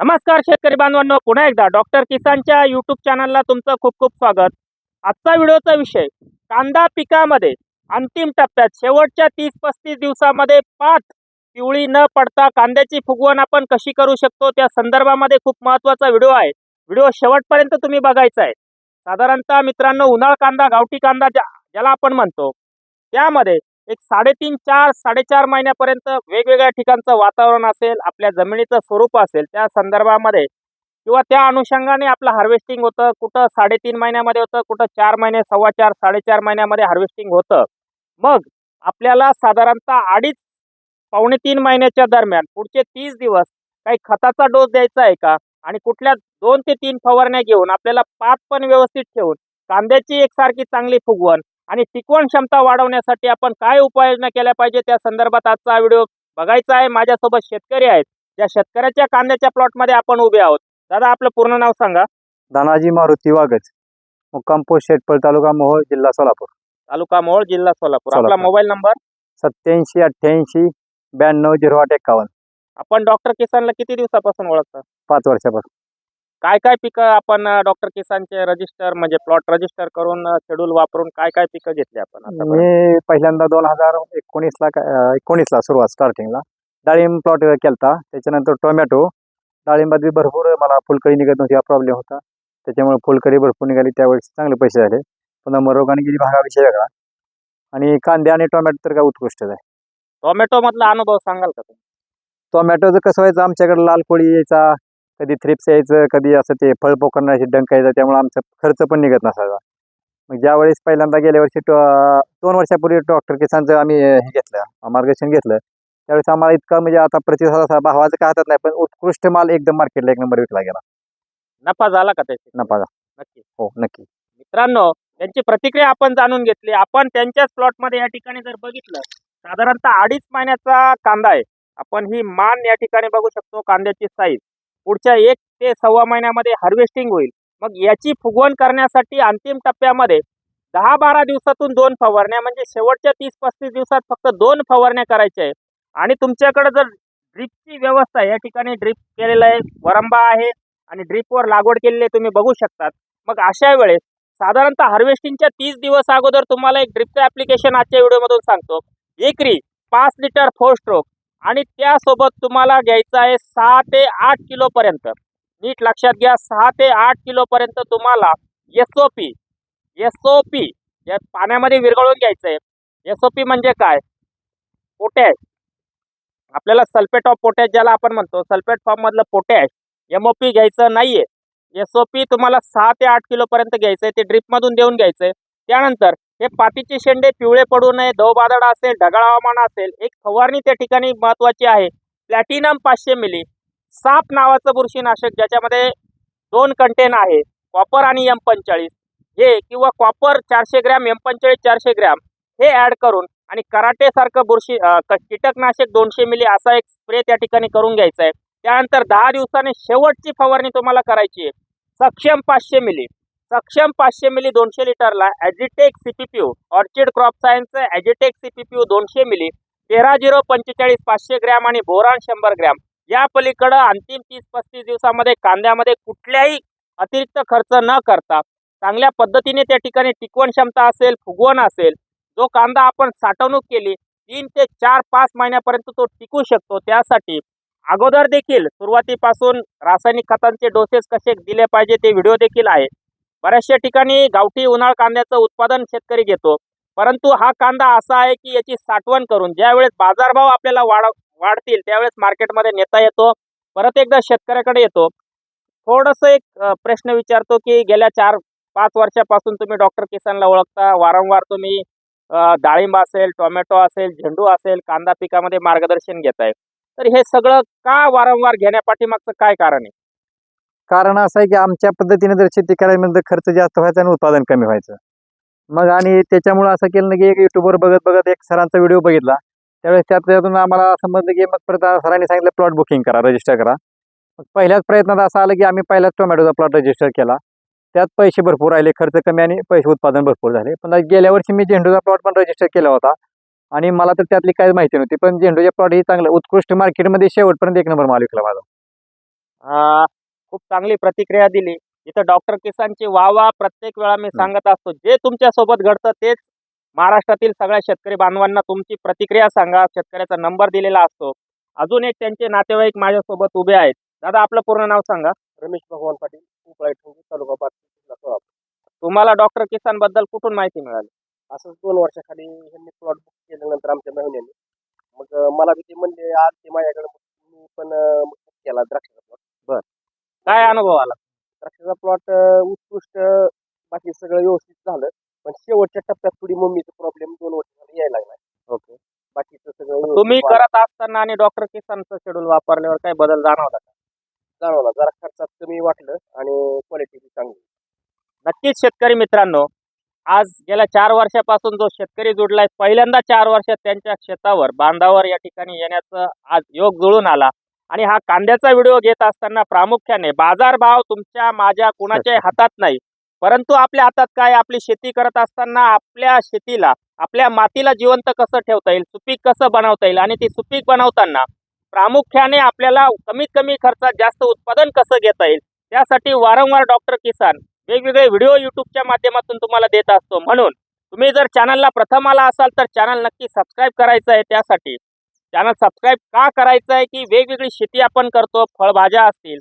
नमस्कार शेतकरी बांधवांनो पुन्हा एकदा डॉक्टर किसानच्या यूट्यूब चॅनलला तुमचं खूप खूप स्वागत. आजचा व्हिडिओचा विषय कांदा पिकामध्ये अंतिम टप्प्यात शेवटच्या तीस पस्तीस दिवसामध्ये पात पिवळी न पडता कांद्याची फुगवण आपण कशी करू शकतो त्या संदर्भामध्ये खूप महत्त्वाचा व्हिडिओ आहे. व्हिडिओ शेवटपर्यंत तुम्ही बघायचा आहे. साधारणतः मित्रांनो उन्हाळ कांदा गावठी कांदा ज्या ज्याला आपण म्हणतो त्यामध्ये एक साडेतीन चार साडेचार महिन्यापर्यंत वेगवेगळ्या ठिकाणचं वातावरण असेल आपल्या जमिनीचं स्वरूप असेल त्या संदर्भामध्ये किंवा त्या अनुषंगाने आपलं हार्वेस्टिंग होतं कुठं साडेतीन महिन्यामध्ये होतं कुठं चार महिने सव्वा चार साडेचार महिन्यामध्ये हार्वेस्टिंग होतं. मग आपल्याला साधारणतः अडीच पावणे तीन महिन्याच्या दरम्यान पुढचे तीस दिवस काही खताचा डोस द्यायचा आहे का? आणि कुठल्या दोन ते तीन फवारण्या घेऊन आपल्याला पात पण व्यवस्थित ठेवून कांद्याची एकसारखी चांगली फुगवण आणि टिकवण क्षमता वाढवण्यासाठी आपण काय उपाययोजना केल्या पाहिजे त्या संदर्भात आजचा हा व्हिडिओ बघायचा आहे. माझ्यासोबत शेतकरी आहेत. त्या शेतकऱ्याच्या कांद्याच्या प्लॉटमध्ये आपण उभे आहोत. दादा आपलं पूर्ण नाव सांगा. धनाजी मारुती वागज मुक्काम पोस्ट शेटपळ तालुका मोहोळ जिल्हा सोलापूर. तालुका मोहोळ जिल्हा सोलापूर. आपला. मोबाईल नंबर सत्याऐंशी अठ्ठ्याऐंशी ब्याण्णव झिरो आठ एक्कावन्न आपण डॉक्टर किसानला किती दिवसापासून ओळखता? पाच वर्षापासून. काय काय पिकं आपण डॉक्टर किसानचे रजिस्टर म्हणजे प्लॉट रजिस्टर करून शेड्यूल वापरून काय काय पिकं घेतली आपण आतापर्यंत? मी पहिल्यांदा दोन हजार एकोणीसला का- एकोणीसला सुरुवात स्टार्टिंगला डाळिंब प्लॉट केलता. त्याच्यानंतर टोमॅटो डाळिंबात बी भरपूर मला फुलकळी निघत नव्हती हा प्रॉब्लेम होता. त्याच्यामुळे फुलकळी भरपूर निघाली. त्यावेळेस चांगले पैसे झाले. पुन्हा मरोग आणि गेली भागा विषय वेगळा. आणि कांदे आणि टोमॅटो तर काय उत्कृष्ट आहे टोमॅटो मधला अनुभव सांगाल का तुम्ही? टोमॅटोचं कसं व्हायचं? आमच्याकडे लाल कोळी यायचा. कधी थ्रिप्स यायचं कधी असं ते फळ पोकरण्याचे डंक यायचा त्यामुळे आमचा खर्च पण निघत नसायचा. मग ज्या वेळेस पहिल्यांदा गेल्या वर्षी टो- दोन वर्षापूर्वी डॉक्टर किसानचं आम्ही हे घेतलं मार्गदर्शन घेतलं त्यावेळेस आम्हाला इतका म्हणजे आता प्रतिसाद असा भावाचं काय हातात नाही पण उत्कृष्ट माल एकदम मार्केटला एक नंबर विकला गेला. नफा झाला का त्याची? नफा नक्की. हो नक्की. मित्रांनो त्यांची प्रतिक्रिया आपण जाणून घेतली. आपण त्यांच्याच प्लॉटमध्ये या ठिकाणी जर बघितलं साधारणतः अडीच महिन्याचा कांदा आहे. आपण ही मान या ठिकाणी बघू शकतो कांद्याची साईज पुढच्या एक ते सव्वा महिन्यामध्ये हार्वेस्टिंग होईल. मग याची फुगवण करण्यासाठी अंतिम टप्प्यामध्ये दहा बारा दिवसातून दोन फवारण्या म्हणजे शेवटच्या तीस पस्तीस दिवसात फक्त दोन फवारण्या करायच्या आहे आणि तुमच्याकडे जर ड्रीपची व्यवस्था या ठिकाणी ड्रीप केलेलं आहे वरंबा आहे आणि ड्रीपवर लागवड केलेली आहे तुम्ही बघू शकतात. मग अशा वेळेस साधारणतः हार्वेस्टिंगच्या तीस दिवस अगोदर तुम्हाला एक ड्रिपचं ऍप्लिकेशन आजच्या व्हिडिओमधून सांगतो. एकरी पाच लिटर फोर स्ट्रोक आणि त्यासोबत तुम्हाला घ्यायचं आहे सहा ते आठ किलोपर्यंत नीट लक्षात घ्या सहा ते आठ किलोपर्यंत तुम्हाला S O P S O P या पाण्यामध्ये विरघळून घ्यायचं आहे एस ओ पी म्हणजे काय? पोटॅश आपल्याला सल्फेट ऑफ पोटॅश ज्याला आपण म्हणतो सल्फेट फॉर्म मधलं पोटॅश एम ओ पी घ्यायचं नाही आहे एस ओ पी तुम्हाला सहा ते आठ किलोपर्यंत घ्यायचं आहे ते ड्रिपमधून देऊन घ्यायचं आहे त्यानंतर हे पातीचे शेंडे पिवळे पडू नये दवबादड असेल ढगाळ हवामान असेल एक फवारणी त्या ठिकाणी महत्वाची आहे. प्लॅटिनम पाचशे मिली. साप नावाचं बुरशीनाशक ज्याच्यामध्ये दोन कंटेन आहे कॉपर आणि एम पंचेचाळीस. हे किंवा कॉपर चारशे ग्रॅम एम पंचेचाळीस चारशे ग्रॅम हे ॲड करून आणि कराटेसारखं बुरशी क- कीटकनाशक दोनशे मिली असा एक स्प्रे त्या ठिकाणी करून घ्यायचा आहे. त्यानंतर दहा दिवसाने शेवटची फवारणी तुम्हाला करायची आहे. सक्षम पाचशे मिली. सक्षम पाचशे मिली दोनशे लिटरला Agitech CPPU Orchid crop science Agitech CPPU दोनशे मिली तेरा झिरो पंचेचाळीस पाचशे ग्रॅम आणि बोरान शंभर ग्रॅम. या पलीकडं अंतिम तीस पस्तीस दिवसामध्ये कांद्यामध्ये कुठल्याही अतिरिक्त खर्च न करता चांगल्या पद्धतीने त्या ठिकाणी टिकवण क्षमता असेल फुगवण असेल जो कांदा आपण साठवणूक केली तीन ते चार पाच महिन्यापर्यंत तो टिकू शकतो. त्यासाठी अगोदर देखील सुरुवातीपासून रासायनिक खतांचे डोसेस कसे दिले पाहिजे ते व्हिडिओ देखील आहे. बऱ्याचशा ठिकाणी गावठी उन्हाळ कांद्याचं उत्पादन शेतकरी घेतो. परंतु हा कांदा असा आहे की याची साठवण करून ज्यावेळेस बाजारभाव आपल्याला वाढ वाढतील त्यावेळेस मार्केटमध्ये नेता येतो परत एकदा शेतकऱ्याकडे येतो. थोडंसं एक प्रश्न विचारतो की गेल्या चार पाच वर्षापासून तुम्ही डॉक्टर किसानला ओळखता वारंवार तुम्ही डाळिंब असेल टोमॅटो असेल झेंडू असेल कांदा पिकामध्ये मार्गदर्शन घेत आहे तर हे सगळं का वारंवार घेण्यापाठीमागचं काय कारण आहे? कारण असं आहे की आमच्या पद्धतीने जर शेती करायला म्हणजे खर्च जास्त व्हायचा आणि उत्पादन कमी व्हायचं. मग आणि त्याच्यामुळे असं केलं ना की एक युट्यूबवर बघत बघत एक सरांचा व्हिडिओ बघितला. त्यावेळेस त्यात त्यातून आम्हाला समजलं की मग परत सरांनी सांगितलं प्लॉट बुकिंग करा रजिस्टर करा. मग पहिल्याच प्रयत्नात असं आलं की आम्ही पहिल्याच टोमॅटोचा प्लॉट रजिस्टर केला. त्यात पैसे भरपूर राहिले खर्च कमी आणि पैसे उत्पादन भरपूर झाले. पण गेल्या वर्षी मी झेंडूचा प्लॉट पण रजिस्टर केला होता. आणि मला तर त्यातली काही माहिती नव्हती. पण झेंडूचे प्लॉट ही चांगलं उत्कृष्ट मार्केटमध्ये शेवटपर्यंत एक नंबर माल विकला माझा. खूप चांगली प्रतिक्रिया दिली. इथं डॉक्टर किसानची वावा प्रत्येक वेळा मी सांगत असतो. जे तुमच्यासोबत घडतं तेच महाराष्ट्रातील सगळ्या शेतकरी बांधवांना तुमची प्रतिक्रिया सांगा. शेतकऱ्याचा नंबर दिलेला असतो. अजून एक त्यांचे नातेवाईक माझ्यासोबत उभे आहेत. दादा आपलं पूर्ण नाव सांगा. रमेश भगवान पाटील तालुका पाटील. तुम्हाला डॉक्टर किसानबद्दल कुठून माहिती मिळाली? असंच दोन वर्षाखाली ह्यांनी प्लॉट बुक केल्यानंतर आमच्या मेहण्याने मग मला बी ते म्हणले आज ते माझ्याकडे मी पण केला द्राक्षाचा प्लॉट काय अनुभव आला? द्राक्षाचा प्लॉट उत्कृष्ट बाकी सगळं व्यवस्थित झालं. पण शेवटच्या टप्प्यात थोडी मम्मीचा प्रॉब्लेम दोन वर्ष झाले यायला लागला ओके. बाकीचं सगळं तुम्ही करत असताना आणि डॉक्टर किसानचं शेड्यूल वापरल्यावर काय बदल जाणवला का? जाणवला. जरा खर्चात कमी वाटलं आणि क्वालिटी चांगली. नक्कीच शेतकरी मित्रांनो आज गेल्या चार वर्षापासून जो शेतकरी जुडलाय पहिल्यांदा चार वर्षात त्यांच्या शेतावर बांधावर या ठिकाणी येण्याचं आज योग जुळून आला. आणि हा कांद्याचा व्हिडिओ घेत असताना प्रामुख्याने बाजारभाव तुमच्या माझ्या कुणाच्याही हातात नाही. परंतु आपल्या हातात काय? आपली शेती करत असताना आपल्या शेतीला आपल्या मातीला जिवंत कसं ठेवता येईल? सुपीक कसं बनवता येईल? आणि ती सुपीक बनवताना प्रामुख्याने आपल्याला कमीत कमी खर्चात जास्त उत्पादन कसं घेता येईल? त्यासाठी वारंवार डॉक्टर किसान वेगवेगळे व्हिडिओ युट्यूबच्या माध्यमातून तुम्हाला देत असतो. म्हणून तुम्ही जर चॅनलला प्रथम आला असाल तर चॅनल नक्की सबस्क्राईब करायचं आहे त्यासाठी. त्यांना सबस्क्राईब का करायचं आहे की वेगवेगळी शेती आपण करतो फळभाज्या असतील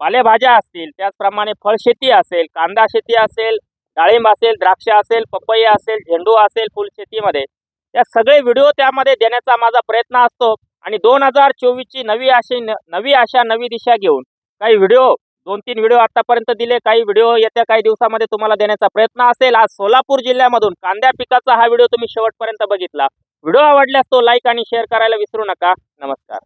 पालेभाज्या असतील त्याचप्रमाणे फळशेती असेल कांदा शेती असेल डाळिंब असेल द्राक्ष असेल पपई असेल झेंडू असेल फुलशेतीमध्ये. या सगळे व्हिडिओ त्यामध्ये देण्याचा माझा प्रयत्न असतो आणि दोन हजार चोवीसची नवी आशा नवी आशा नवी दिशा घेऊन काही व्हिडिओ दोन तीन व्हिडिओ आतापर्यंत दिले काही व्हिडिओ येत्या काही दिवसामध्ये तुम्हाला देण्याचा प्रयत्न असेल. आज सोलापूर जिल्ह्यामधून कांद्या पिकाचा हा व्हिडिओ तुम्ही शेवटपर्यंत बघितला. व्हिडिओ आवडल्यास तो लाईक आणि शेअर करायला विसरू नका. नमस्कार.